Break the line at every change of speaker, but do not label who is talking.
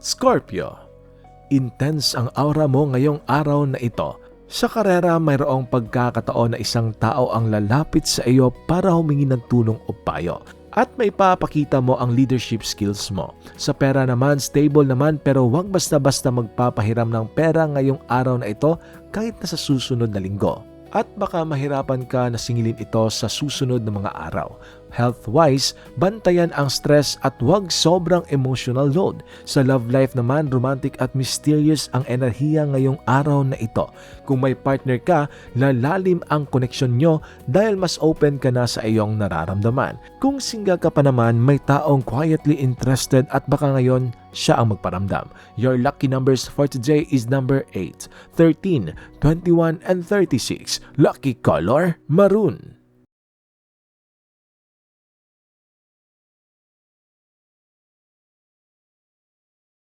Scorpio, intense ang aura mo ngayong araw na ito. Sa karera, mayroong pagkakataon na isang tao ang lalapit sa iyo para humingi ng tulong o payo. At may papakita mo ang leadership skills mo. Sa pera naman, stable naman pero huwag basta-basta magpapahiram ng pera ngayong araw na ito kahit na sa susunod na linggo. At baka mahirapan ka na singilin ito sa susunod na mga araw. Health-wise, bantayan ang stress at huwag sobrang emotional load. Sa love life naman, romantic at mysterious ang enerhiya ngayong araw na ito. Kung may partner ka, lalalim ang koneksyon nyo dahil mas open ka na sa iyong nararamdaman. Kung single ka pa naman, may taong quietly interested at baka ngayon siya ang magparamdam. Your lucky numbers for today is number 8, 13, 21, and 36. Lucky color, maroon.